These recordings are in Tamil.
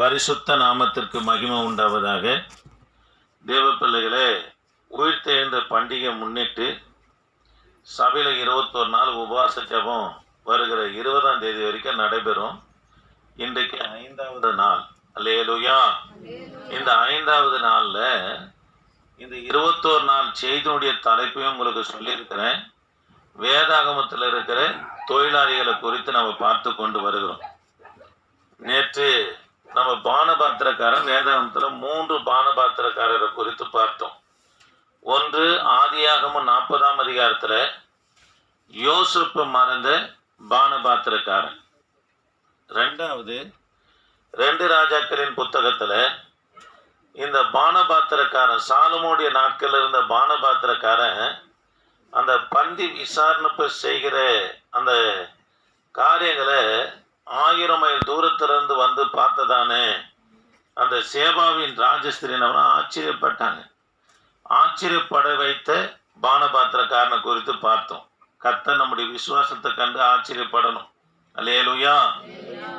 பரிசுத்த நாமத்திற்கு மகிமை உண்டாவதாக தேவ பிள்ளைகளே உயிர்த்தெழுந்த பண்டிகை முன்னிட்டு சபையில் இருபத்தொரு நாள் உபவாச ஜெபம் வருகிற இருபதாம் தேதி வரைக்கும் நடைபெறும். இன்றைக்கு ஐந்தாவது நாள். அல்லேலூயா. இந்த ஐந்தாவது நாளில் இந்த இருபத்தோரு நாள் செய்தியுடைய தலைப்பையும் உங்களுக்கு சொல்லியிருக்கிறேன். வேதாகமத்தில் இருக்கிற தொழிலாளிகளை குறித்து நம்ம பார்த்து கொண்டு வருகிறோம். நேற்று நம்ம பானபாத்திரக்காரன் வேதாந்தத்தில் மூன்று பானபாத்திரக்காரரை குறித்து பார்த்தோம். ஒன்று ஆதியாகமும் நாற்பதாம் அதிகாரத்தில் யோசிப்பு மறந்த பானபாத்திரக்காரன். ரெண்டாவது ரெண்டு ராஜாக்களின் புத்தகத்தில் இந்த பானபாத்திரக்காரன் சாலமோடைய நாட்களில் இருந்த பானபாத்திரக்காரன் அந்த பந்தி விசாரணை செய்கிற அந்த காரியங்களை ஆயிரம் மைல் தூரத்திலிருந்து வந்து பார்த்ததானே அந்த சேவாவின் ராஜஸ்திரினவன ஆச்சரியப்பட்டாங்க. ஆச்சரியப்பட வைத்த பானபாத்திரக்காரனை குறித்து பார்த்தோம். கத்த நம்முடைய விசுவாசத்தை கண்டு ஆச்சரியப்படணும். அல்லேலூயா.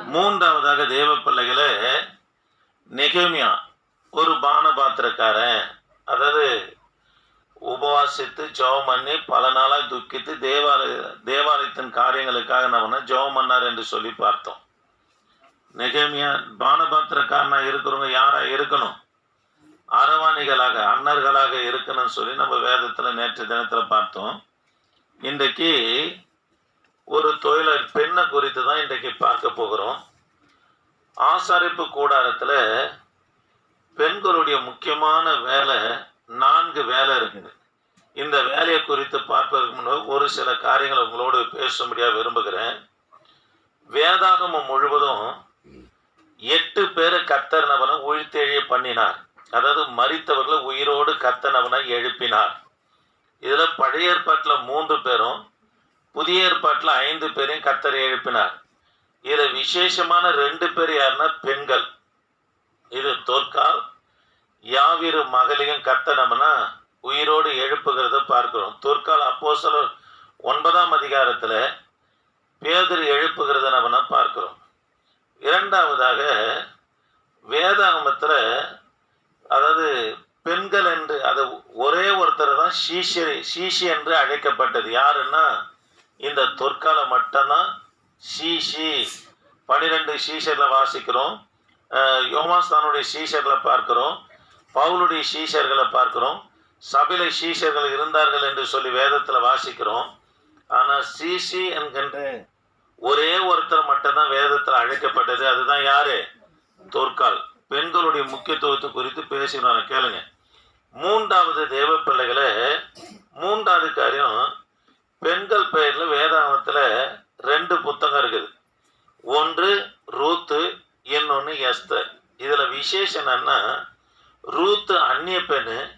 மூன்றாவதாக தேவ பிள்ளைகளை நெகமியா ஒரு பானபாத்திரக்காரன் அதாவது உபவாசித்து ஜெபம் பண்ணி பல நாளாக துக்கித்து தேவாலய தேவாலயத்தின் காரியங்களுக்காக நம்ம ஜெபம் பண்ணார் என்று சொல்லி பார்த்தோம். நெகமியா பானபாத்திரக்காரனாக இருக்கிறவங்க யாராக இருக்கணும்? அரவாணிகளாக அன்னர்களாக இருக்கணும்னு சொல்லி நம்ம வேதத்தில் நேற்று தினத்தில் பார்த்தோம். இன்றைக்கு ஒரு தொழிலர் பெண்ணை குறித்து தான் இன்றைக்கு பார்க்க போகிறோம். ஆசாரிப்பு கூடாரத்தில் பெண்களுடைய முக்கியமான வேலை நான்கு வேலை இருக்குது. இந்த வேலையை குறித்து பார்ப்பதற்கு முன்னாடி ஒரு சில காரியங்களை உங்களோடு பேசும்படியாக விரும்புகிறேன். வேதாகமம் முழுவதும் எட்டு பேரை கத்தர்னவனை உயிர்த்தெழிய பண்ணினார். அதாவது மறித்தவர்களை உயிரோடு கத்தனவனை எழுப்பினார். இதில் பழைய ஏற்பாட்டில் மூன்று பேரும் புதிய ஏற்பாட்டில் ஐந்து பேரையும் கத்தரை எழுப்பினார். இதில் விசேஷமான ரெண்டு பேர் யாருன்னா பெண்கள். இது தொற்கால் யாவிரு மகளையும் கத்தனம்னா உயிரோடு எழுப்புகிறத பார்க்கிறோம். தோற்கால் அப்போ ஒன்பதாம் அதிகாரத்தில் பேதர் எழுப்புகிறத நம்ம பார்க்கிறோம். இரண்டாவதாக வேதாகமத்தில் அதாவது பெண்கள் என்று அது ஒரே ஒருத்தர் தான் சீஷரி சீஷி என்று அழைக்கப்பட்டது. யாருன்னா இந்த தொற்காலம் மட்டும்தான் சீஷி. பன்னிரெண்டு சீஷரில் வாசிக்கிறோம். யோமாஸ்தானுடைய சீஷர்களை பார்க்கிறோம். பவுலுடைய சீஷர்களை பார்க்குறோம். சபையில சீஷர்கள் இருந்தார்கள் என்று சொல்லி வேதத்தில் வாசிக்கிறோம். ஆனால் சீசி என்கின்ற ஒரே ஒருத்தர் மட்டும்தான் வேதத்தில் அழைக்கப்பட்டது. அதுதான் யாரு? தொற்கால். பெண்களுடைய முக்கியத்துவத்தை குறித்து பேசினாங்க கேளுங்க. மூன்றாவது தேவ பிள்ளைகளை மூன்றாவது காரியம் பெண்கள் பெயரில் வேதாமத்தில் ரெண்டு புத்தகம் இருக்குது. ஒன்று ரூத்து இன்னொன்று எஸ்தர். இதில் விசேஷம் என்னன்னா ரூத்து அந்நிய பெண்ணு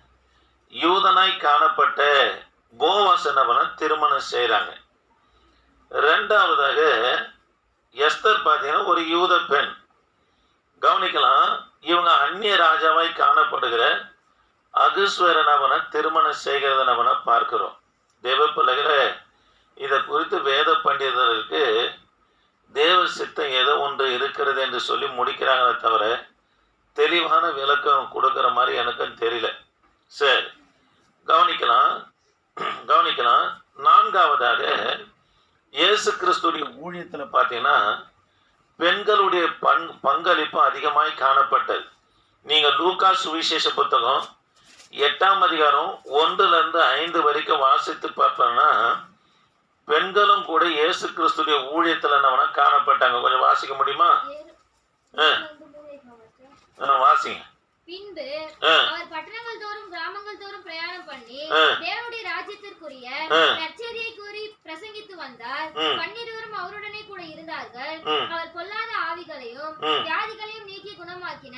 யூதனாய் காணப்பட்ட போவாசனவனை திருமணம் செய்கிறாங்க ரெண்டாவதாக எஸ்தர் பார்த்தீங்கன்னா ஒரு யூத பெண். கவனிக்கலாம் இவங்க அந்நிய ராஜாவாய் காணப்படுகிற அகுஸ்வர நபனை திருமணம் செய்கிறத நபனை பார்க்கிறோம். தேவ இதை குறித்து வேத பண்டிதர்களுக்கு தேவ சித்தம் ஏதோ ஒன்று இருக்கிறது என்று சொல்லி முடிக்கிறாங்களே தவிர தெளிவான விளக்கம் கொடுக்குற மாதிரி எனக்கும் தெரியல. சரி கவனிக்கலாம். கவனிக்கலாம். நான்காவதாக இயேசு கிறிஸ்துடைய ஊழியத்தில் பார்த்தீங்கன்னா பெண்களுடைய பங் பங்களிப்பு அதிகமாய் காணப்பட்டது. நீங்கள் லூக்கா சுவிசேஷ புத்தகம் எட்டாம் அதிகாரம் ஒன்றுலேருந்து ஐந்து வரைக்கும் வாசித்து பார்த்தோம்னா பெண்களும் கூட இயேசு கிறிஸ்துடைய ஊழியத்தில் நம்ம காணப்பட்டாங்க. கொஞ்சம் வாசிக்க முடியுமா? ஆ. ஆ, வாசிங்க பின்பு. அவர் பட்டணங்கள் தோறும் கிராமங்கள் தோறும் பிரயாணம் பண்ணி. தேவனுடைய ராஜ்யத்திற்குரிய. நற்செய்தியை கூறி பிரசங்கித்து வந்தார். பன்னிருவரும் அவருடனே கூட இருந்தார்கள். அவர் பொல்லாத ஆவிகளையும். வியாதிகளையும் நீக்கி குணமாக்கின.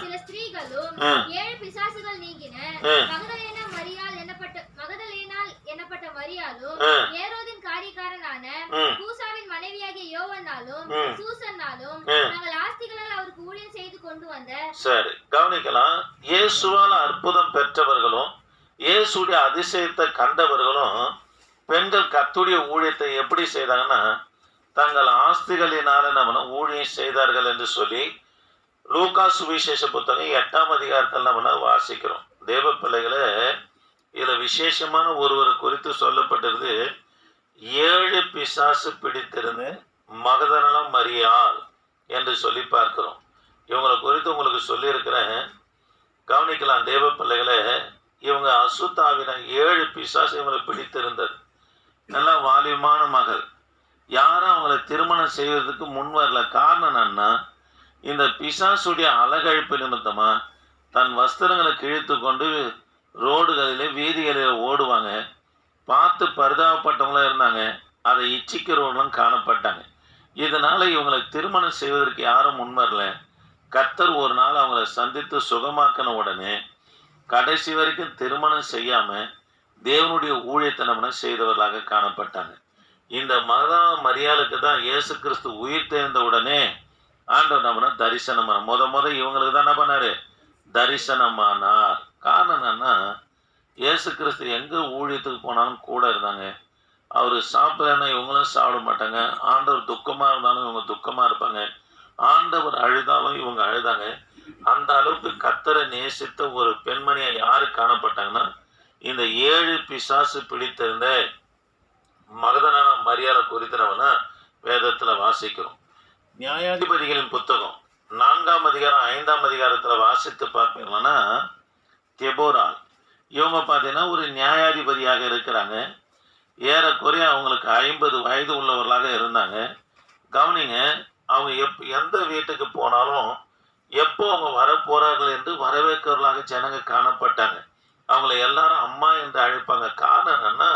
சில ஸ்திரீகளும். ஏழு பிசாசுகள் நீங்கின. மகதலேனா மரியாள் என்னப்பட்ட மகதலேனால் என்னப்பட்ட மரியாளும் ம். ஏரோதின் காரியக்காரனான ம். கூசாவின் மனைவியாகிய யோவன்னாலும் ம். சூசன்னாலும். நாங்கள் ஆஸ்திகளால் அவருக்கு ஊழியம் செய்து கொண்டு வந்த சரி கவனிக்கலாம் இயேசுவால் அற்புதம் பெற்றவர்களும் இயேசுடைய அதிசயத்தை கண்டவர்களும் பெண்கள் கத்துடைய ஊழியத்தை எப்படி செய்தாங்கன்னா தங்கள் ஆஸ்திகளினால நம்ம ஊழியம் செய்தார்கள் என்று சொல்லி லூகா சுவிசேஷ புத்தகம் எட்டாம் அதிகாரத்தில் நம்ம வாசிக்கிறோம். தேவ பிள்ளைகளை இதில் விசேஷமான ஒருவர் குறித்து சொல்லப்பட்டிருது ஏழு பிசாசு பிடித்திருந்து மகதனலம் மரியாள் என்று சொல்லி பார்க்கிறோம். இவங்களை குறித்து உங்களுக்கு சொல்லியிருக்கிறேன். கவனிக்கலாம் தேவ பிள்ளைகளை. இவங்க அசுத்தாவின ஏழு பிசாசு இவங்களை பிடித்திருந்தது. நல்லா வாலிபமான மகள். யாரும் அவங்கள திருமணம் செய்வதற்கு முன் வரல. காரணம் என்னன்னா இந்த பிசாசுடைய அழகழிப்பு நிமித்தமா தன் வஸ்திரங்களை கிழித்து கொண்டு ரோடுகளிலே வீதிகளில் ஓடுவாங்க. பார்த்து பரிதாபப்பட்டவங்களும் இருந்தாங்க. அதை இச்சிக்கிறவங்களும் காணப்பட்டாங்க. இதனால இவங்களை திருமணம் செய்வதற்கு யாரும் முன் வரலை. கர்த்தர் ஒரு நாள் அவங்கள சந்தித்து சுகமாக்கின உடனே கடைசி வரைக்கும் திருமணம் செய்யாமல் தேவனுடைய ஊழியத்தை நம்ம செய்தவர்களாக காணப்பட்டாங்க. இந்த மகதா மரியாளுக்கு தான் இயேசு கிறிஸ்து உயிர் தேர்ந்த உடனே ஆண்டவர் நம்ம தரிசனம் முத முத இவங்களுக்கு தான் என்ன பண்ணார்? தரிசனமானார். காரணம் என்னன்னா இயேசு கிறிஸ்து எங்கே ஊழியத்துக்கு போனாலும் கூட இருந்தாங்க. அவர் சாப்பிடலன்னா இவங்களும் சாப்பிட மாட்டாங்க. ஆண்டவர் துக்கமாக இருந்தாலும் இவங்க துக்கமாக இருப்பாங்க. ஆண்டவர் அழுதாலும் இவங்க அழுதாங்க. அந்த அளவுக்கு கத்தரை நேசித்த ஒரு பெண்மணியை யாரு காணப்பட்டாங்கன்னா இந்த ஏழு பிசாசு பிடித்திருந்த மகதனான மரியாதை குறித்தனவனா வேதத்தில் வாசிக்கிறோம். நியாயாதிபதிகளின் புத்தகம் நான்காம் அதிகாரம் ஐந்தாம் அதிகாரத்தில் வாசித்து பார்ப்பீங்கன்னா தெபோரால். இவங்க பார்த்தீங்கன்னா ஒரு நியாயாதிபதியாக இருக்கிறாங்க. ஏறக்குறைய அவங்களுக்கு ஐம்பது வயது உள்ளவர்களாக இருந்தாங்க. கவனிங்க அவங்க எப் எந்த வீட்டுக்கு போனாலும் எப்போ அவங்க வரப்போறார்கள் என்று வரவேற்கிறவர்களாக ஜனங்க காணப்பட்டாங்க. அவங்கள எல்லாரும் அம்மா என்று அழைப்பாங்க. காரணம் என்னன்னா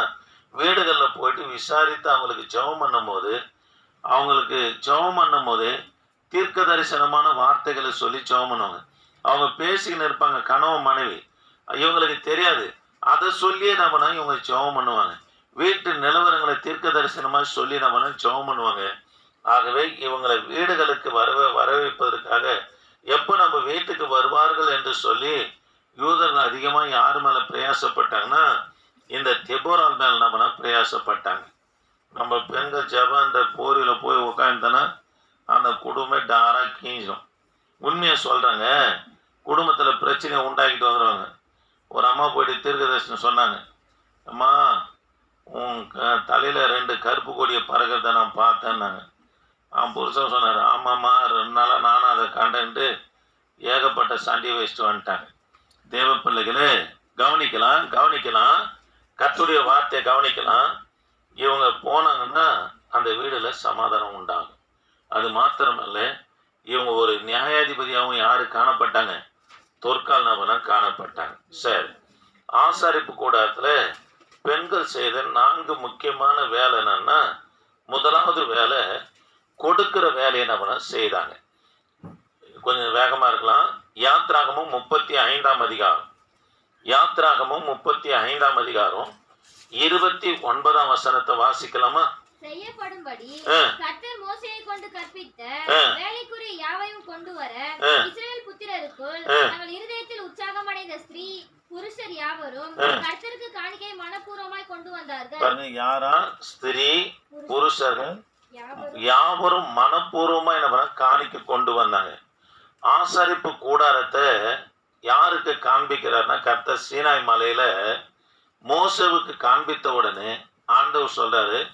வீடுகளில் போயிட்டு விசாரித்து அவங்களுக்கு ஜெபம் பண்ணும்போது அவங்களுக்கு ஜெபம் பண்ணும்போது தீர்க்க தரிசனமான வார்த்தைகளை சொல்லி ஜெபம் பண்ணுவாங்க. அவங்க பேசிக்கின்னு இருப்பாங்க கணவன் மனைவி. இவங்களுக்கு தெரியாது. அதை சொல்லியே நம்மனா இவங்க ஜெபம் பண்ணுவாங்க. வீட்டு நிலவரங்களை தீர்க்க தரிசனமாக சொல்லி நம்மனா ஜெபம் பண்ணுவாங்க. ஆகவே இவங்களை வீடுகளுக்கு வரவே வரவேற்பதற்காக எப்போ நம்ம வீட்டுக்கு வருவார்கள் என்று சொல்லி யூதர்கள் அதிகமாக யார் மேலே பிரயாசப்பட்டாங்கன்னா இந்த தெபோரால் மேலே நம்மனா பிரயாசப்பட்டாங்க. நம்ம பெண்கள் ஜப அந்த போரியில் போய் உட்காந்துனா அந்த குடும்பம் டாராக கீஞ்சிடும். உண்மையை சொல்கிறாங்க குடும்பத்தில் பிரச்சனையை உண்டாக்கிட்டு வந்துடுவாங்க ஒரு அம்மா போயிட்டு தீர்க்கதர்சனம் சொன்னாங்க அம்மா உன் க தலையில் ரெண்டு கருப்பு கொடியை பறக்கிறத நான் பார்த்தேன்னாங்க. ஆ புருஷன் சொன்னார் ஆமாம்மா ரெண்டு நாளாக நானும் அதை கண்டன்ட்டு ஏகப்பட்ட சண்டையை வச்சுட்டு வந்துட்டாங்க. தேவ பிள்ளைகளே கவனிக்கலாம் கவனிக்கலாம். கத்துடைய வார்த்தையை கவனிக்கலாம். இவங்க போனாங்கன்னா அந்த வீடில் சமாதானம் உண்டாகும். அது மாத்திரமல்ல இவங்க ஒரு நியாயாதிபதியாகவும் யார் காணப்பட்டாங்க? தொற்கால் நபனாக காணப்பட்டாங்க. சரி ஆசாரிப்பு கூடாரத்தில் பெண்கள் செய்த நான்கு முக்கியமான வேலை என்னன்னா முதலாவது வேலை கொடுக்கிற வேலையை நம்ம செய்தாங்க கொஞ்சம் வேகமா இருக்கலாம் யாத்ராகமும் முப்பத்தி ஐந்தாம் அதிகாரம் யாத்ராகமும் முப்பத்தி ஐந்தாம் அதிகாரம் இருபத்தி ஒன்பதாம் வசனத்தை வாசிக்கலாமா செய்யப்படும்படி. கர்த்தர் மோசேயை கொண்டு கற்பித்த. வேலைக்குரிய யாவையும் கொண்டு வர ஆ. இஸ்ரவேல் புத்திரருக்குள். தங்கள் இருதயத்தில் உற்சாகமடைந்த ஸ்திரீ புருஷர் யாவரும். கர்த்தருக்கு காணிக்கை மனப்பூர்வமாய் கொண்டு வந்தார்கள் யாரா ஸ்திரீ புருஷர்கள் யாவரும் மனப்பூர்வமாக மனப்பூர்வமா என்ன பண்ண காணிக்க கொண்டு வந்தாங்க. ஆசரிப்பு கூடாரத்தை யாருக்கு காண்பிக்கிறார்னா கர்த்தர் சீனாய் மலையில மோசவுக்கு காண்பித்த உடனே ஆண்டவர் சொல்றாரு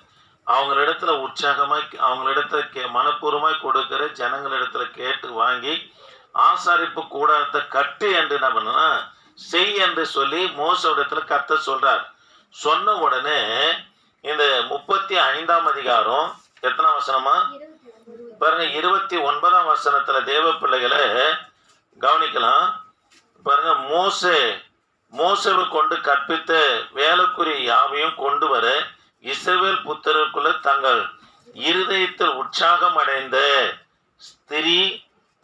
அவங்களிடத்துல உற்சாகமாய் அவங்களிடத்துல கே மனப்பூர்வமாய் கொடுக்கிற ஜனங்களிடத்துல கேட்டு வாங்கி ஆசாரிப்பு கூடாரத்தை கட்டு என்று என்ன பண்ணனா செய் என்று சொல்லி மோசவிடத்துல கத்த சொல்றார். சொன்ன உடனே இந்த முப்பத்தி ஐந்தாம் அதிகாரம் எத்தனாம் வசனமா? பாருங்க இருபத்தி ஒன்பதாம் வசனத்துல தேவ பிள்ளைகளை கவனிக்கலாம். பாருங்க மோசே மோசவை கொண்டு கற்பித்த வேலைக்குரிய யாவையும் கொண்டு வர இஸ்ரவேல் புத்தருக்குள்ள தங்கள் இருதயத்தில் உற்சாகம் அடைந்த ஸ்திரீ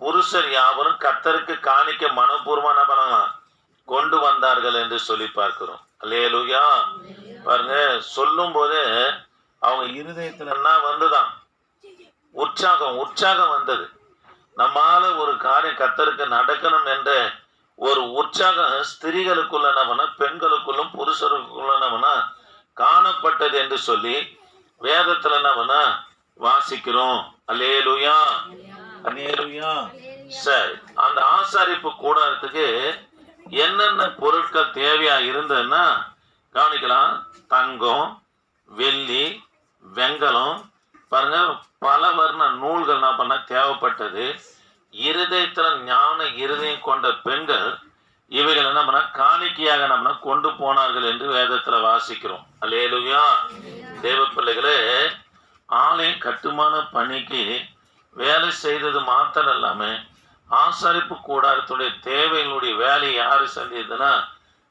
புருஷர் யாவரும் கத்தருக்கு காணிக்க மனப்பூர்வமான பண்ணலாம் கொண்டு வந்தார்கள் என்று சொல்லி பார்க்கிறோம். அல்லையா பாருங்க சொல்லும் போது அவங்க இருதயத்துல என்ன வந்துதான். உற்சாகம் உற்சாகம் வந்தது. நம்மால ஒரு காரியம் கத்தருக்கு நடக்கணும் என்ற ஒரு உற்சாகம் ஸ்திரீகளுக்குள்ள நம்மனா பெண்களுக்குள்ளும் புருஷருக்குள்ள நம்மனா காணப்பட்டது என்று சொல்லி வேதத்துல நம்மனா வாசிக்கிறோம். அல்லேலுயா. அல்லேலுயா. சரி அந்த ஆசாரிப்பு கூடாரத்துக்கு என்னென்ன பொருட்கள் தேவையா இருந்ததுன்னா கவனிக்கலாம். தங்கம் வெள்ளி வெங்கலம் பாருங்க பல வர்ண நூல்கள் என்ன பண்ண தேவைப்பட்டது. இருதயத்தில் ஞான இருதயம் கொண்ட பெண்கள் இவைகள் என்ன பண்ண காணிக்கையாக நம்ம கொண்டு போனார்கள் என்று வேதத்தில் வாசிக்கிறோம். அல்லேலுயா. தேவ பிள்ளைகளே ஆலய கட்டுமான பணிக்கு வேலை செய்தது மாத்திரம் இல்லாமல் ஆசாரிப்பு கூடாரத்துடைய தேவைகளுடைய வேலையை யார் சந்தித்ததுன்னா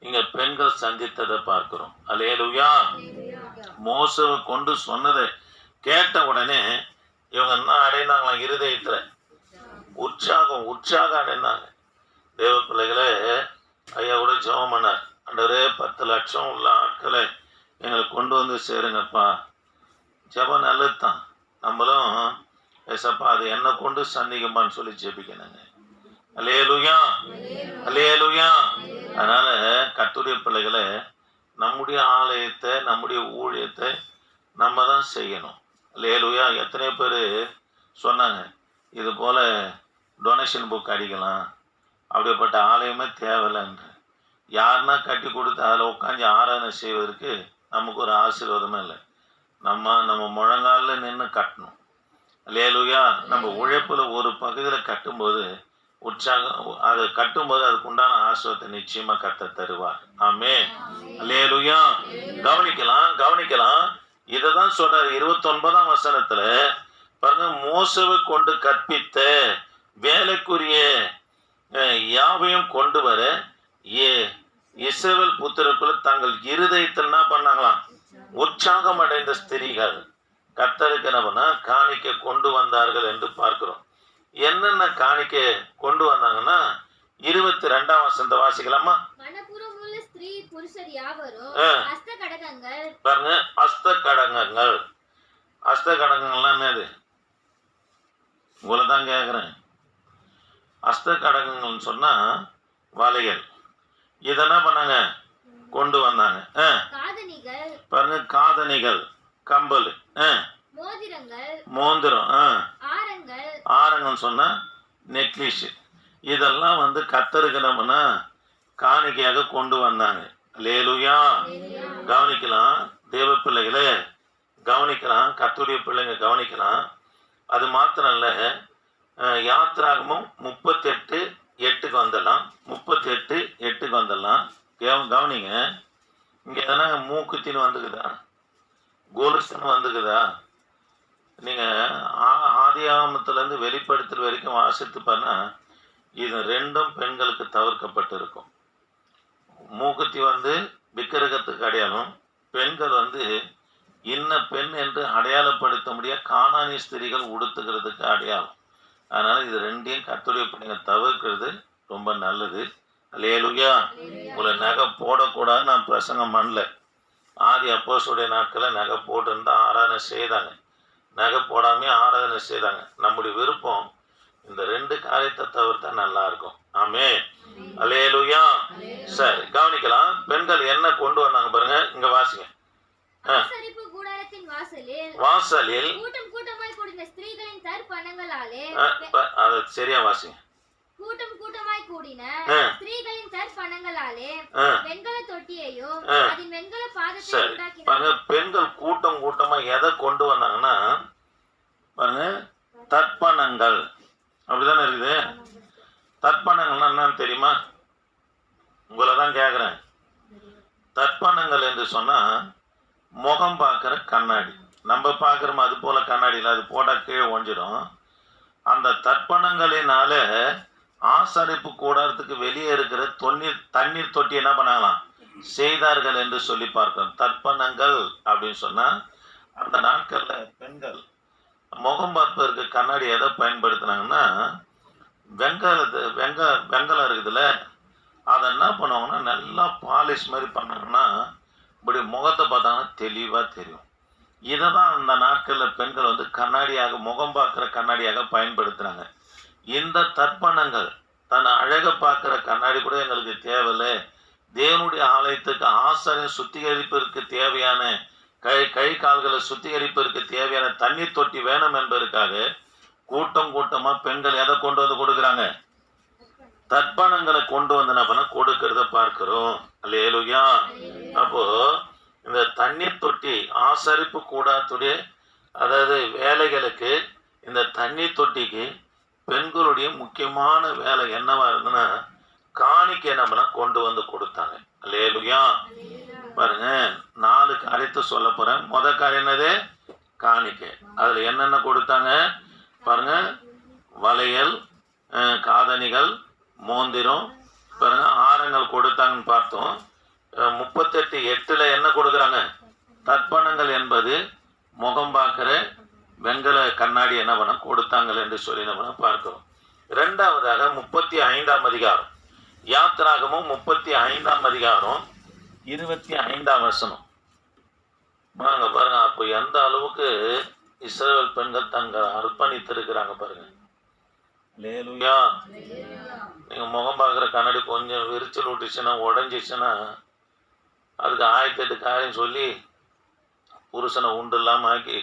இங்க பெண்கள் சந்தித்ததை பார்க்கிறோம். அலேலுயா மோசவை கொண்டு சொன்னதை கேட்ட உடனே இவங்க என்ன அடைந்தாங்களாம்? இருதயத்தில். உற்சாகம் உற்சாகம் அடைந்தாங்க. தேவ பிள்ளைகளே ஐயா கூட ஜெபம் பண்ணார். அண்டரே பத்து லட்சம் உள்ள ஆட்களை எங்களுக்கு கொண்டு வந்து சேருங்கப்பா. ஜெபம் நல்லது தான் நம்மளும் ஏசப்பா அது என்ன கொண்டு சந்திக்கப்பான்னு சொல்லி ஜெபிக்கணுங்க. அலேலுயா அலேலுயா அதனால கத்துடைய பிள்ளைகளை நம்முடைய ஆலயத்தை நம்முடைய ஊழியத்தை நம்ம தான் செய்யணும். லேலுயா எத்தனை பேர் சொன்னாங்க இது போல் டொனேஷன் புக் அடிக்கலாம். அப்படிப்பட்ட ஆலயமே தேவையில்லைன்ற. யாருன்னா கட்டி கொடுத்து அதில் உட்காந்து ஆராதனை செய்வதற்கு நமக்கு ஒரு ஆசீர்வாதமே இல்லை. நம்ம நம்ம முழங்காலில் நின்று கட்டணும். லேலுயா நம்ம உழைப்பில் ஒரு பகுதியில் கட்டும்போது உற்சாகம் அதை கட்டும்போது அதுக்கு உண்டான ஆசிரியத்தை நிச்சயமா கத்த தருவார். ஆமே லேலுயா கவனிக்கலாம் கவனிக்கலாம். இதை தான் சொல்றாரு இருபத்தி ஒன்பதாம் வசனத்துல பாருங்க மோசவை கொண்டு கற்பித்த வேலைக்குரிய யாவையும் கொண்டு வர ஏ இஸ்ரவேல் புத்திரக்குள்ள தங்கள் இருதயத்தில் என்ன பண்ணாங்களாம்? உற்சாகம் அடைந்த ஸ்திரீகள். கத்தருக்கு என்ன பண்ணா? காணிக்க கொண்டு வந்தார்கள் என்று பார்க்கிறோம். என்னென்ன காணிக்க கொண்டு வந்தாங்கன்னா இருபத்தி ரெண்டாம் வசந்த வாசிக்கலாமா? மனப்பூர்வமுள்ள ஸ்திரீ புருஷர் யாவரும் ஆ. ஹஸ்த கடகங்கள் பாருங்க அஸ்த கடங்கங்கள் அஸ்த கடங்கங்கள்லாம் என்னது? உங்களை தான் கேட்குறேன் அஸ்த கடகங்கள்னு சொன்னால் வளையல் இதை என்ன பண்ணாங்க? கொண்டு வந்தாங்க. பாருங்க காதணிகள் கம்பல் மோந்திரம் ஆ. ஆரங்கள். ஆரங்கன்னு சொன்னால் நெக்லிஷ். இதெல்லாம் வந்து கத்தருக்கு நம்மனா கொண்டு வந்தாங்க. லேலுயா கவனிக்கலாம். தேவ பிள்ளைகளே கவனிக்கலாம். கத்துடைய பிள்ளைங்க கவனிக்கலாம். அது மாத்திரம் இல்லை யாத்திராகமும் முப்பத்தெட்டு எட்டுக்கு வந்துடலாம். முப்பத்தெட்டு எட்டுக்கு வந்துடலாம். கேவ- கவனிங்க. இங்கே எதனா மூக்குத்தின்னு வந்துக்குதா? கோலுசன் வந்துக்குதா? நீங்கள் ஆதி ஆகமத்துலேருந்து வெளிப்படுத்துகிற வரைக்கும் வாசித்து பண்ணால் இது ரெண்டும் பெண்களுக்கு தவிர்க்கப்பட்டிருக்கும். மூக்குத்தி வந்து விக்கிரகத்துக்கு அடையாளம். பெண்கள் வந்து இன்ன பெண் என்று அடையாளப்படுத்த முடிய காணானி ஸ்திரிகள் உடுத்துக்கிறதுக்கு அடையாளம். அதனால் இது ரெண்டையும் கத்துடைய பிள்ளைங்க தவிர்க்கிறது ரொம்ப நல்லது. லேலுயா உங்களை நகை போடக்கூடாது நான் பிரசங்கம் பண்ணல. ஆதி அப்போசுடைய நாட்களில் நகை போட்டுன்னு ஆராதனை செய்தாங்க. நகை போடாமே ஆராதனை செய்தாங்க. நம்முடைய விருப்பம் இந்த ரெண்டு காரியத்தை தவிர்த்தா நல்லா இருக்கும். ஆமே அலேலுயா சரி கவனிக்கலாம். பெண்கள் என்ன கொண்டு வந்தாங்க பாருங்க இங்க வாசிங்க. வாசலில் அது சரியா வாசிங்க. கூட்டம் கூட்டமாய் கூடின. ஸ்திரீகளின் தற்பணங்களாலே வெண்கல தொட்டியையும். அதன் வெண்கல பாதத்தை பாருங்க பெண்கள் கூட்டம் கூட்டமா எதை கொண்டு வந்தாங்கன்னா பாருங்க தர்ப்பணங்கள். அப்படிதானே இருக்குது? தர்ப்பணங்கள்னா என்னன்னு தெரியுமா? உங்களை தான் கேட்குறேன் தர்ப்பணங்கள் என்று சொன்னால் முகம் பார்க்குற கண்ணாடி. நம்ம பார்க்குறோம் அது போல் கண்ணாடியில் அது போட்டால் கீழே ஒஞ்சிடும் அந்த தர்ப்பணங்களினால ஆசரிப்பு கூடாரத்துக்கு வெளியே இருக்கிற தொண்ணீர் தண்ணீர் தொட்டி என்ன பண்ணலாம் செய்தார்கள் என்று சொல்லி பார்க்கிறோம் தர்ப்பணங்கள் அப்படின்னு சொன்னால் அந்த நாட்களில் பெண்கள் முகம் பார்ப்பதற்கு கண்ணாடி எதை பயன்படுத்தினாங்கன்னா வெங்கலத்து வெங்க வெங்கலம் இருக்குதுல்ல அதை என்ன பண்ணுவாங்கன்னா நல்லா பாலிஷ் மாதிரி பண்ணாங்கன்னா இப்படி முகத்தை பார்த்தாங்கன்னா தெளிவாக தெரியும். இதை தான் அந்த நாட்களில் பெண்கள் வந்து கண்ணாடியாக முகம் பார்க்குற கண்ணாடியாக பயன்படுத்துகிறாங்க இந்த தர்ப்பணங்கள் தன் அழகை பார்க்குற கண்ணாடி கூட எங்களுக்கு தேவையில்லை. தேவனுடைய ஆலயத்துக்கு ஆசாரியம் சுத்திகரிப்பதற்கு தேவையான கை கை கால்களை சுத்திகரிப்பதற்கு தேவையான தண்ணீர் தொட்டி வேணும் என்பதற்காக கூட்டம் கூட்டமாக பெண்கள் எதை கொண்டு வந்து கொடுக்குறாங்க? தர்ப்பணங்களை கொண்டு வந்து என்ன கொடுக்கறத பார்க்கிறோம். அல்லேலூயா அப்போ இந்த தண்ணீர் தொட்டி ஆசரிப்பு கூடாத்துடைய அதாவது வேலைகளுக்கு இந்த தண்ணீர் தொட்டிக்கு பெண்களுடைய முக்கியமான வேலை என்னவா இருந்ததுன்னா காணிக்கை பண்ண கொண்டு வந்து கொடுத்தாங்க. அல்லேலூயா பாருங்க நாலு காரியத்தை சொல்ல போறேன். முத காரியம் என்னது? காணிக்கை. அதுல என்னென்ன கொடுத்தாங்க? பாருங்க வளையல் காதணிகள் மோந்திரம். பாருங்க ஆரங்கள் கொடுத்தாங்கன்னு பார்த்தோம். முப்பத்தெட்டு எட்டில் என்ன கொடுக்குறாங்க? தர்ப்பணங்கள் என்பது முகம் பார்க்குற வெண்கல கண்ணாடி என்ன பண்ண கொடுத்தாங்கள் என்று சொல்லி நம்ம பார்க்கிறோம் ரெண்டாவதாக முப்பத்தி ஐந்தாம் அதிகாரம். யாத்திராகமும் முப்பத்தி ஐந்தாம் அதிகாரம் இருபத்தி ஐந்தாம் வசனம். பாருங்க பாருங்க அப்போ எந்த அளவுக்கு இஸ்ரேல் பெண்கள் தங்க அர்ப்பணித்திருக்கிறாங்க பாருங்க. லேலுயா. நீங்க முகம் பார்க்குற கண்ணாடி கொஞ்சம் விரிச்சல் விட்டுச்சுன்னா உடஞ்சிச்சுன்னா அதுக்கு ஆயிரத்தி எட்டு காரியம் சொல்லி புருஷனை உண்டு இல்லாமல் ஆக்கி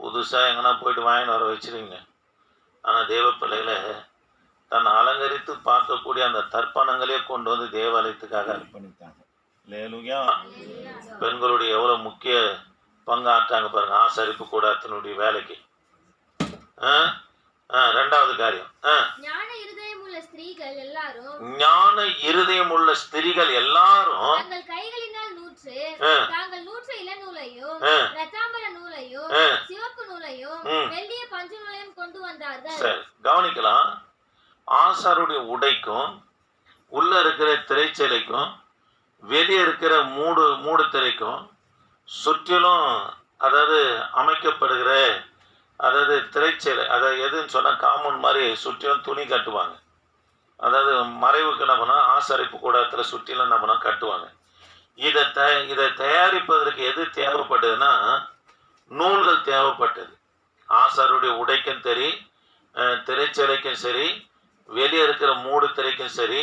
புதுசாக எங்கன்னா போயிட்டு வாங்கிட்டு வர வச்சிருவீங்க. ஆனால் தேவ பிள்ளைகளை தன்னை அலங்கரித்து பார்க்கக்கூடிய அந்த தர்ப்பணங்களே கொண்டு வந்து தேவாலயத்துக்காக அர்ப்பணித்தாங்க பெண்களுடைய எவ்வளோ முக்கிய பங்காற்றாங்க பாருங்க ஆசரிப்பு கூடத்தினுடைய வேலைக்கு. ஆ? ஆ, ரெண்டாவது காரியம். ஞான இருதயம் உள்ள ஸ்திரீகள் எல்லாரும் ஞான இருதயம் உள்ள ஸ்திரிகள் எல்லாரும் தங்கள் கைகளினால் நூற்று ஆ, தாங்கள் நூற்ற இளநூலையும் ஆ, ரத்தாம்பர நூலையும் ஆ. சிவப்பு நூலையும் ம். வெள்ளிய பஞ்சு நூலையும் கொண்டு வந்தார்கள். சரி கவனிக்கலாம். ஆசாருடைய உடைக்கும் உள்ள இருக்கிற திரைச்சலைக்கும் வெளியே இருக்கிற மூடு மூடு திரைக்கும் சுற்றிலும் அதாவது அமைக்கப்படுகிற அதாவது திரைச்சேலை அதாவது எதுன்னு சொன்னால் காமன் மாதிரி சுற்றிலும் துணி கட்டுவாங்க. அதாவது மறைவுக்கு என்ன பண்ணால் ஆசரிப்பு கூடத்தில் சுற்றிலும் என்ன பண்ணால் கட்டுவாங்க. இதை த இதை தயாரிப்பதற்கு எது தேவைப்பட்டதுன்னா நூல்கள் தேவைப்பட்டது. ஆசாருடைய உடைக்கும் சரி திரைச்சலைக்கும் சரி வெளியே இருக்கிற மூடு திரைக்கும் சரி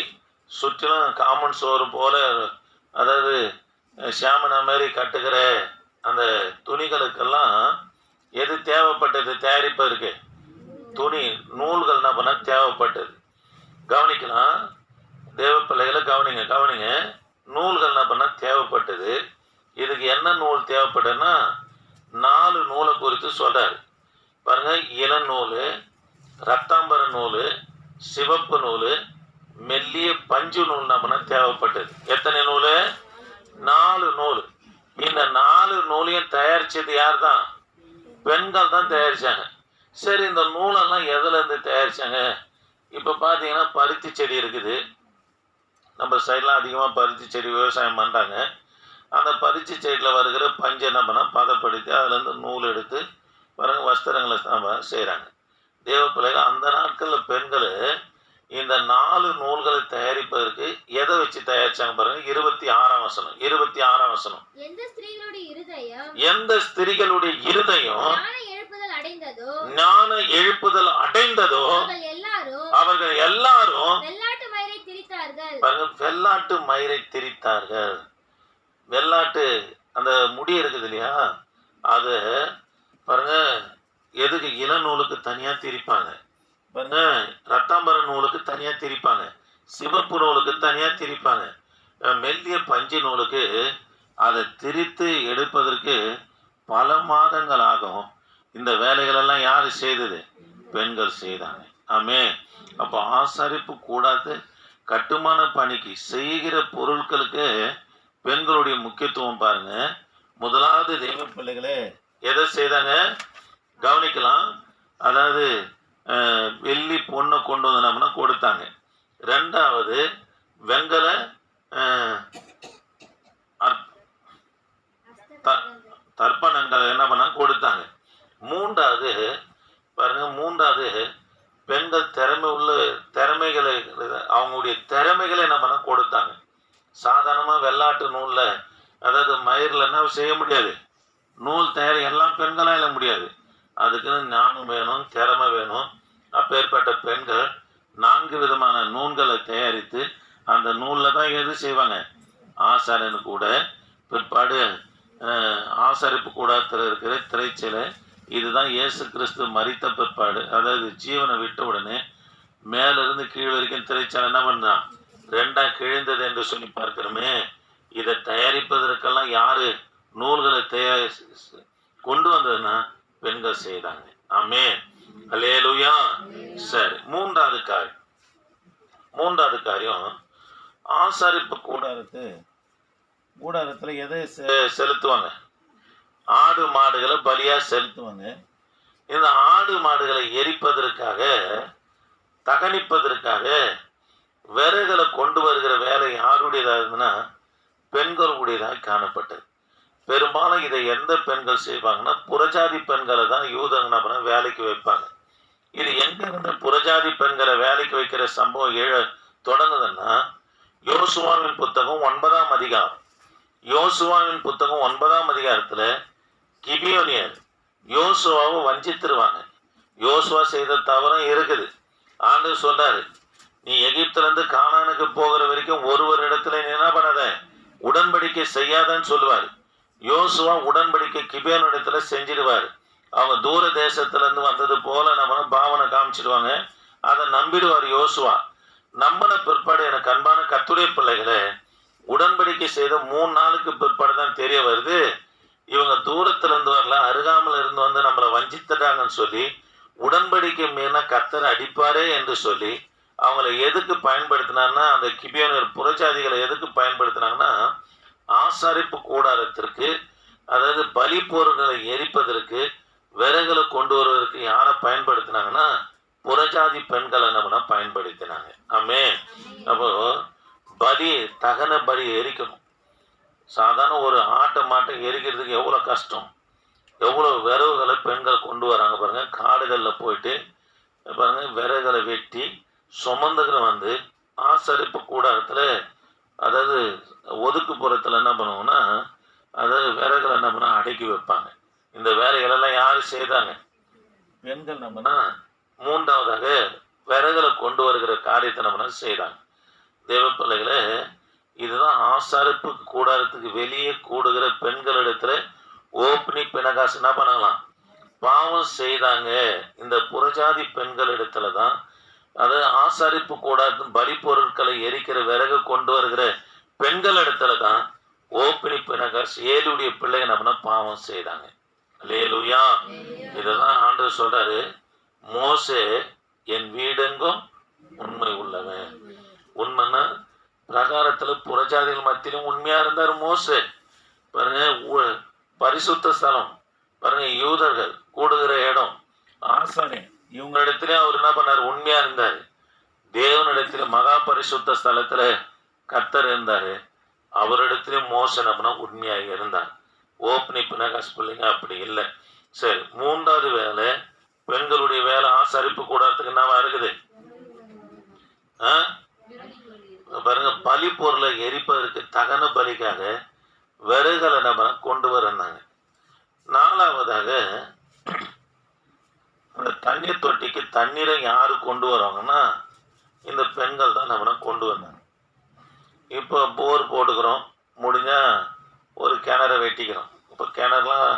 சுற்றிலும் காமன் சோறு போல் அதாவது அஹ், சாமனா மாதிரி கட்டுகிற அந்த துணிகளுக்கெல்லாம் எது தேவைப்பட்டது தயாரிப்பதற்கு துணி நூல்கள் என்ன பண்ண தேவைப்பட்டது? கவனிக்கலாம். தேவ பிள்ளைகளை கவனிங்க கவனிங்க. நூல்கள் என்ன பண்ண தேவைப்பட்டது? இதுக்கு என்ன நூல் தேவைப்பட்டதுன்னா நாலு நூலை குறித்து சொல்கிறார் பாருங்க இளநூல் ரத்தாம்பர நூல் சிவப்பு நூல் மெல்லிய பஞ்சு நூல் என்ன பண்ண தேவைப்பட்டது? எத்தனை நூல்? நாலு நூல். இந்த நாலு நூலையும் தயாரிச்சது யார் தான் பெண்கள் தான் தயாரித்தாங்க சரி இந்த நூலெல்லாம் எதுலேருந்து தயாரித்தாங்க இப்போ பார்த்தீங்கன்னா பருத்தி செடி இருக்குது. நம்ம சைட்லாம் அதிகமாக பருத்தி செடி விவசாயம் பண்ணுறாங்க அந்த பருத்தி செடியில் வருகிற பஞ்சு என்ன பண்ணால் பதப்படுத்தி அதுலேருந்து நூல் எடுத்து பாருங்க வஸ்திரங்களை நம்ம செய்கிறாங்க தேவ பிள்ளைகள் அந்த நாட்களில் பெண்கள் இந்த நாலு நூல்களை தயாரிப்பதற்கு எதை வச்சு தயாரிச்சாங்க பாருங்க? இருபத்தி ஆறாம் வசனம். இருபத்தி ஆறாம் வசனம். எந்த ஸ்திரீகளுடைய இருதயம்? ஞான எழுப்புதல் அடைந்ததோ? அவர்கள் எல்லாரும் அவர்கள் எல்லாரும் வெள்ளாட்டு மயிரை திரித்தார்கள். வெள்ளாட்டு மயிரை திரித்தார்கள். வெள்ளாட்டு அந்த முடி இருக்குது இல்லையா? அது பாருங்க எதுக்கு இளநூலுக்கு தனியா திரிப்பாங்க? பாருங்க ரத்தாம்பர நூலுக்கு தனியாக திரிப்பாங்க. சிவப்பு நூலுக்கு தனியாக திரிப்பாங்க. மெல்லிய பஞ்சு நூலுக்கு அதை திரித்து எடுப்பதற்கு பல மாதங்கள் ஆகும் இந்த வேலைகளெல்லாம் யார் செய்தது? பெண்கள் செய்தாங்க. ஆமே அப்போ ஆசரிப்பு கூடாது கட்டுமான பணிக்கு செய்கிற பொருட்களுக்கு பெண்களுடைய முக்கியத்துவம் பாருங்க. முதலாவது தெய்வ பிள்ளைகளே எதை செய்தாங்க? கவனிக்கலாம். அதாவது வெள்ளி பொண்ணை கொண்டு வந்து கொடுத்தாங்க. ரெண்டாவது வெங்கல த- தர்ப்பணங்களை என்ன பண்ணாங்க கொடுத்தாங்க. மூன்றாவது பாருங்க மூன்றாவது பெண்கள் திறமை உள்ள திறமைகளை அவங்களுடைய திறமைகளை என்ன பண்ண கொடுத்தாங்க. சாதாரணமாக வெள்ளாட்டு நூலில் அதாவது மயிரில் என்ன செய்ய முடியாது. நூல் தயாரி எல்லாம் பெண்களாக இல்லை முடியாது. அதுக்குன்னு ஞானம் வேணும் திறமை வேணும். அப்பேற்பட்ட பெண்கள் நான்கு விதமான நூல்களை தயாரித்து அந்த நூலில் தான் எது செய்வாங்க? ஆசாரனு கூட பிற்பாடு ஆசரிப்பு கூடத்தில் இருக்கிற திரைச்சலை இதுதான் இயேசு கிறிஸ்து மறித்த பிற்பாடு. அதாவது ஜீவனை விட்ட உடனே மேலிருந்து கீழ் வரைக்கும் திரைச்சலை என்ன பண்ணான் ரெண்டாக கிழிந்தது என்று சொல்லி பார்க்கிறோமே இதை தயாரிப்பதற்கெல்லாம் யார் நூல்களை தயார் கொண்டு வந்ததுன்னா பெண்கள் செய்கிறாங்க ஆமே அலேலுயா சரி மூன்றாவது காரியம். மூன்றாவது காரியம் ஆசாரிப்பு கூடாரத்து கூடாரத்தில் எதை செ- செலுத்துவாங்க? ஆடு மாடுகளை பலியாக செலுத்துவாங்க. இந்த ஆடு மாடுகளை எரிப்பதற்காக தகனிப்பதற்காக விறகுகளை கொண்டு வருகிற வேலை யாருடையதாக இருந்ததுன்னா பெண்களுடையதாக காணப்பட்டது. பெரும்பாலும் இதை எந்த பெண்கள் செய்வாங்கன்னா புறஜாதி பெண்களை தான் யூதங்கன வேலைக்கு வைப்பாங்க. இது எங்கிருந்து புறஜாதி பெண்களை வேலைக்கு வைக்கிற சம்பவம் ஏழ தொடங்குதுன்னா யோசுவாவின் புத்தகம் ஒன்பதாம் அதிகாரம். யோசுவாவின் புத்தகம் ஒன்பதாம் அதிகாரத்தில் கிபியோனியர் யோசுவாவை வஞ்சித்திருவாங்க. யோசுவா செய்த தவறும் இருக்குது. ஆண்டு சொல்றாரு நீ எகிப்திலேருந்து கானானுக்கு போகிற வரைக்கும் ஒருவர் இடத்துல நீ என்ன பண்ணாத? உடன்படிக்கை செய்யாதன்னு சொல்லுவார். யோசுவா உடன்படிக்கை கிபியோன் இடத்துல செஞ்சிடுவார். அவங்க தூர தேசத்துலேருந்து வந்தது போல நம்ம பாவனை காமிச்சிடுவாங்க. அதை நம்பிடுவார் யோசுவா. நம்பின பிற்பாடு எனக்கு அன்பான கத்துடைய பிள்ளைகளே உடன்படிக்கை செய்த மூணு நாளுக்கு பிற்பாடு தான் தெரிய வருது. இவங்க தூரத்துலேருந்து வரலாம் வரல அருகாமல் இருந்து வந்து நம்மளை வஞ்சித்துட்டாங்கன்னு சொல்லி உடன்படிக்கை மீறினா கத்தர் அடிப்பாரே என்று சொல்லி அவங்கள எதுக்கு பயன்படுத்தினாங்கன்னா அந்த கிபியோனர் புறஜாதிகளை எதுக்கு பயன்படுத்தினாங்கன்னா ஆசாரிப்பு கூடாரத்திற்கு அதாவது பலி பொருட்களை எரிப்பதற்கு விறகுகளை கொண்டு வருவதற்கு யாரை பயன்படுத்தினாங்கன்னா புறஜாதி பெண்களை நம்ம பயன்படுத்தினாங்க. ஆமே அப்போ பலி தகன பலி எரிக்கணும். சாதாரண ஒரு ஆட்டை மாட்டை எரிக்கிறதுக்கு எவ்வளோ கஷ்டம்? எவ்வளோ விறகுகளை பெண்கள் கொண்டு வராங்க பாருங்கள் காடுகளில் போயிட்டு பாருங்க விறகுகளை வெட்டி சுமந்துக்கிற வந்து ஆசரிப்பு கூடாரத்தில் அதாவது ஒதுக்குப்புறத்தில் என்ன பண்ணுவோம்னா அதாவது விறகுகளை என்ன பண்ணா அடக்கி வைப்பாங்க இந்த வேலைகளெல்லாம் யார் செய்தாங்க பெண்கள் நம்மனா மூன்றாவதாக விறகுகளை கொண்டு வருகிற நம்ம செய்கிறாங்க தேவ பிள்ளைகளே இதுதான் ஆசாரிப்பு கூடாரத்துக்கு வெளியே கூடுகிற பெண்களிடத்துல ஓப்பனி பிணகாசு என்ன பண்ணலாம்? பாவம் செய்தாங்க. இந்த புறஜாதி பெண்களிடத்துல தான் அது ஆசாரிப்பு கூடாரத்தின் பலி பொருட்களை எரிக்கிற விறகு கொண்டு வருகிற பெண்களிடத்துல தான் ஓப்பினி பிணகாஸ் ஏழுடைய பிள்ளைங்க நம்மனா பாவம் செய்தாங்க. லேலுயா இதெல்லாம் ஆண்டவர் சொல்றாரு. மோசே என் வீடெங்கும் உண்மை உள்ளவன். உண்மைன்னா பிரகாரத்துல புறஜாதிகள் மத்தியிலும் உண்மையா இருந்தார் மோச. பாருங்க பரிசுத்த ஸ்தலம். பாருங்க யூதர்கள் கூடுகிற இடம். ஆசானே இவங்க இடத்துல அவர் என்ன பண்ணார்? உண்மையா இருந்தார். தேவனிடத்துல மகா பரிசுத்த ஸ்தலத்துல கத்தர் இருந்தாரு. அவரிடத்திலும் மோசம் நம்மனா உண்மையாக இருந்தார். ஓப்பனிப்புனா பினகாஸ் அப்படி இல்லை. சரி மூன்றாவது வேலை பெண்களுடைய வேலை ஆசரிப்பு கூடாரத்துக்கு என்னவா இருக்குது? பாருங்க பலி பொருளை எரிப்பதற்கு தகன பலிக்காக விறகுகளை நம்ம கொண்டு வரனாங்க நாலாவதாக அந்த தண்ணீர் தொட்டிக்கு தண்ணீரை யார் கொண்டு வராங்கன்னா இந்த பெண்கள் தான் நம்மளை கொண்டு வந்தாங்க. இப்போ போர் போட்டுக்கிறோம் முடிஞ்சால் ஒரு கிணறை வெட்டிக்கிறோம். இப்போ கிணறுலாம்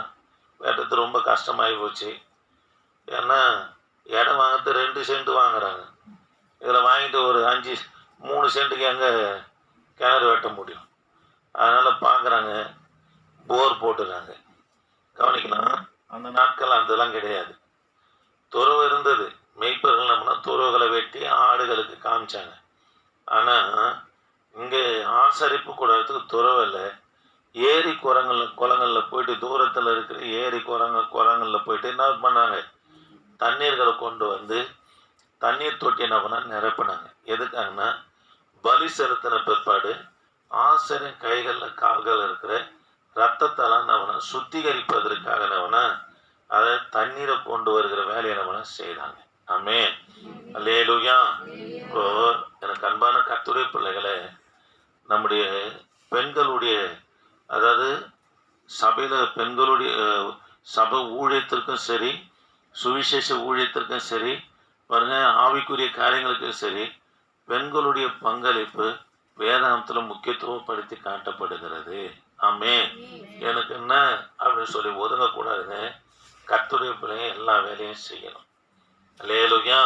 வெட்டுறது ரொம்ப கஷ்டமாகி போச்சு. ஏன்னா இடம் வாங்கிறது ரெண்டு சென்ட் வாங்குறாங்க. இதில் வாங்கிட்டு ஒரு அஞ்சு மூணு சென்ட்டுக்கு எங்கே கிணறு வெட்ட முடியும். அதனால் பார்க்குறாங்க. போர் போட்டுறாங்க. கவனிக்கலாம் அந்த நாட்கள் அதெல்லாம் கிடையாது. துறவு இருந்தது. மெய்ப்பர்கள் நம்மனா துறவுகளை வெட்டி ஆடுகளுக்கு காமிச்சாங்க. ஆனால் இங்கே ஆசரிப்பு கூடத்துக்கு துறவு இல்லை. ஏரி குரங்கள் குளங்களில் போயிட்டு தூரத்தில் இருக்கிற ஏரி குரங்க குரங்களில் போயிட்டு என்ன பண்ணாங்க? தண்ணீர்களை கொண்டு வந்து தண்ணீர் தொட்டி என்ன பண்ணா நிரப்பினாங்க எதுக்காகன்னா பலி செலுத்தின பிற்பாடு ஆசிரியர் கைகளில் கால்கள் இருக்கிற ரத்தத்தெல்லாம் நம்மனா சுத்திகரிப்பதற்காக நம்மனா அதை தண்ணீரை கொண்டு வருகிற வேலையை நம்மனா செய்தாங்க. ஆமே அல்லேலுயா. இப்போ எனக்கு அன்பான கத்துரை பிள்ளைகளே நம்முடைய பெண்களுடைய அதாவது சபையில் பெண்களுடைய சபை ஊழியத்திற்கும் சரி சுவிசேஷ ஊழியத்திற்கும் சரி பாருங்க ஆவிக்குரிய காரியங்களுக்கும் சரி பெண்களுடைய பங்களிப்பு வேதாந்தத்தில் முக்கியத்துவப்படுத்தி காட்டப்படுகிறது. ஆமே எனக்கு என்ன அப்படின்னு சொல்லி ஒதுங்கக்கூடாதுங்க. கர்த்தருடைய பிள்ளைங்க எல்லா வேலையும் செய்யணும். லேலுயா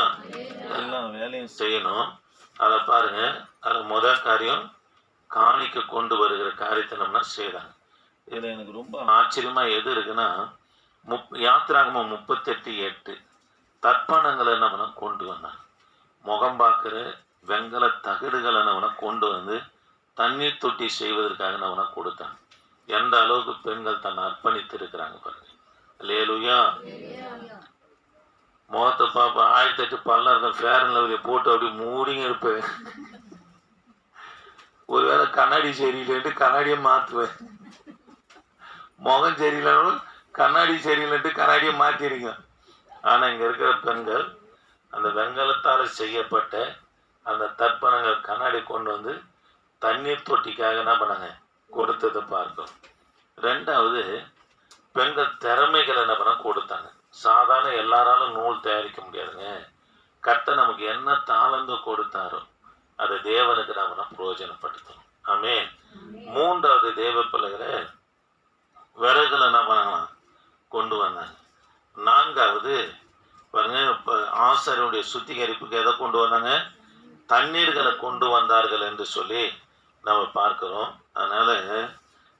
எல்லா வேலையும் செய்யணும். அதை பாருங்க அதில் முதல் காரியம் காணிக்க கொண்டு வருகிற காரியத்தை நம்ம செய்கிறாங்க இதில் எனக்கு ரொம்ப ஆச்சரியமாக எது இருக்குன்னா முப் யாத்திராகமம் முப்பத்தெட்டு எட்டு. தர்ப்பணங்களை என்ன கொண்டு வந்தான் முகம் பார்க்குற வெங்கல தகடுகளை என்னவன கொண்டு வந்து தண்ணீர் தொட்டி செய்வதற்காக நம்ம கொடுத்தான் எந்த அளவுக்கு பெண்கள் தன்னை அர்ப்பணித்து இருக்கிறாங்க பாருங்க. லேலுயா முகத்தை பார்ப்ப ஆயிரத்தி எட்டு பல்லம் ஃபேரன் லவ்லியை போட்டு அப்படி மூடிங்க இருப்பேன். ஒருவேளை கண்ணாடி சரியில்லைன்ட்டு கண்ணாடியை மாற்றுவேன். முகம் சரியில்லைனாலும் கண்ணாடி சரியில்லைன்ட்டு கண்ணாடியை மாற்றிருக்கேன் ஆனால் இங்கே இருக்கிற பெண்கள் அந்த வெங்கலத்தால் செய்யப்பட்ட அந்த தர்ப்பணங்கள் கண்ணாடி கொண்டு வந்து தண்ணீர் தொட்டிக்காக என்ன பண்ணாங்க? கொடுத்ததை பார்க்கும் ரெண்டாவது பெண்கள் திறமைகள் என்ன பண்ண கொடுத்தாங்க. சாதாரண எல்லாராலும் நூல் தயாரிக்க முடியாதுங்க. கர்த்தர் நமக்கு என்ன தாளந்து கொடுத்தாரோ அதை தேவனுக்கு நாம பிரயோஜனப்படுத்தணும். ஆமே மூன்றாவது தேவ பிள்ளைகளை விறகுல என்ன பண்ணலாம்? கொண்டு வந்தாங்க. நான்காவது பாருங்க இப்போ ஆசாரியனுடைய சுத்திகரிப்புக்கு எதை கொண்டு வந்தாங்க? தண்ணீர்களை கொண்டு வந்தார்கள் என்று சொல்லி நம்ம பார்க்குறோம். அதனால்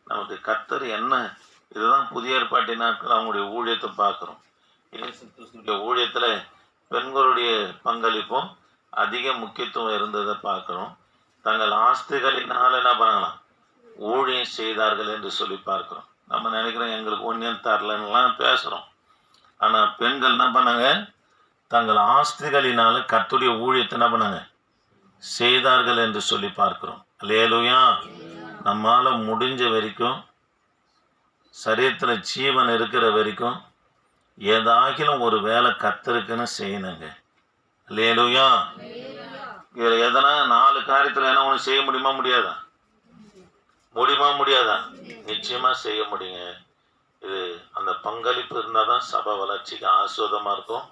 நமக்கு கத்தர் என்ன இதுதான் புதிய ஏற்பாட்டு நாட்கள் அவங்களுடைய ஊழியத்தை பார்க்குறோம். இயேசு கிறிஸ்துடைய ஊழியத்தில் பெண்களுடைய பங்களிப்பும் அதிக முக்கியத்துவம் இருந்ததை பார்க்குறோம். தங்கள் ஆஸ்திகளினால் என்ன பண்ணலாம்? ஊழியம் செய்தார்கள் என்று சொல்லி பார்க்குறோம். நம்ம நினைக்கிறோம் எங்களுக்கு ஒன்றியம் தரலன்னுலாம் பேசுகிறோம் ஆனால் பெண்கள் என்ன பண்ணாங்க? தங்கள் ஆஸ்திகளினால் கத்துடைய ஊழியத்தை என்ன பண்ணாங்க? செய்தார்கள் என்று சொல்லி பார்க்கிறோம். லேலுயா நம்மால் முடிஞ்ச வரைக்கும் சரீரத்தில் ஜீவன் இருக்கிற வரைக்கும் ஏதாகிலும் ஒரு வேலை கத்திருக்குன்னு செய்யணுங்க. லேலுயா இதில் எதனா நாலு காரியத்தில் என்ன ஒன்று செய்ய முடியுமா முடியாதா? முடியுமா முடியாதா? நிச்சயமாக செய்ய முடியுங்க. இது அந்த பங்களிப்பு இருந்தால் தான் சபை வளர்ச்சிக்கு ஆஸ்வதமாக இருக்கும்.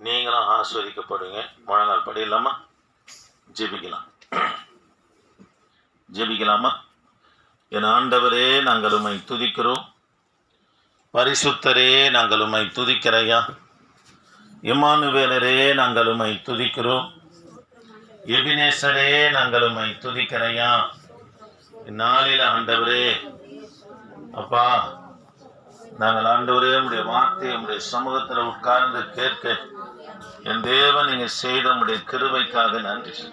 நீங்களும் ஆஸ்வதிக்கப்படுங்க முழங்கால் படி இல்லாமல் ஜெபிக்கலாம். ஜெபிக்கலாமா? என் ஆண்டவரே நாங்கள் உம்மை துதிக்கிறோம். பரிசுத்தரே நாங்கள் உம்மை துதிக்கிறையா இமானுவேலரே நாங்கள் உம்மை துதிக்கிறோம். எபினேசரே நாங்கள் உம்மை துதிக்கிறையா இந்நாளில் ஆண்டவரே அப்பா நாங்கள் ஆண்டவரே உடைய வார்த்தை உடைய சமூகத்தில் உட்கார்ந்து கேட்க என் தேவன் நீங்க செய்த உடைய கிருபைக்காக நன்றி நன்றி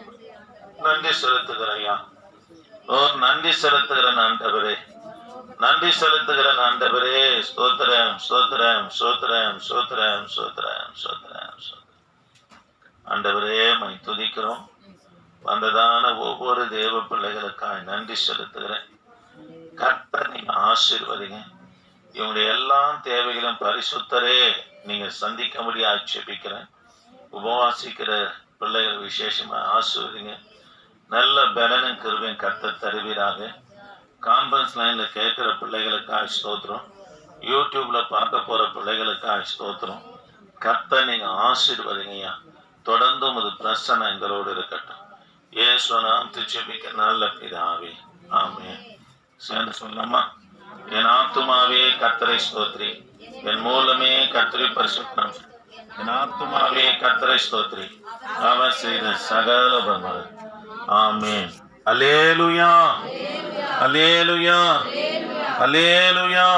நன்றி செலுத்துகிறையா ஓ நன்றி செலுத்துகிறேன் ஆண்டவரே. நன்றி செலுத்துகிறேன் ஆண்டவரே. ஸ்தோத்திரம் ஸ்தோத்திரம் ஸ்தோத்திரம் ஸ்தோத்திரம் ஸ்தோத்திரம் ஸ்தோத்திரம் ஆண்டவரே மை துதிக்கிறோம். வந்ததான ஒவ்வொரு தேவ பிள்ளைகளுக்காக நன்றி செலுத்துகிறேன். கர்த்தர் நீங்க ஆசீர்வதிங்க. இவங்களுடைய எல்லா தேவைகளும் பரிசுத்தரே. நீங்க சந்திக்க ஆட்சேபிக்கிறேன். உபவாசிக்கிற பிள்ளைகள் விசேஷமா ஆசீர்வதிங்க. நல்ல பலனும் கிருபையும் கத்த தருவீராக. கான்ஃபரன்ஸ் லைன்ல கேட்கிற பிள்ளைகளுக்காக ஸ்தோத்திரம். யூடியூப்ல பார்க்க போற பிள்ளைகளுக்காக ஸ்தோத்திரம். கத்த நீங்க ஆசீர்வதிங்கய்யா தொடர்ந்து உமது பிரசனை எங்களோடு இருக்கட்டும். ஏசுவனாம் துச்சபிக்க நல்ல பிதாவே. ஆமே சேர்ந்து சொல்லலாமா என் ஆத்துமாவே கத்தரை ஸ்தோத்ரி. என் மூலமே கர்த்தரை பரிசுத்தம். என் ஆத்துமாவே கத்தரை ஸ்தோத்ரி. அவர் செய்த சகல பர்மர் ஆமென். Alleluia alleluia alleluia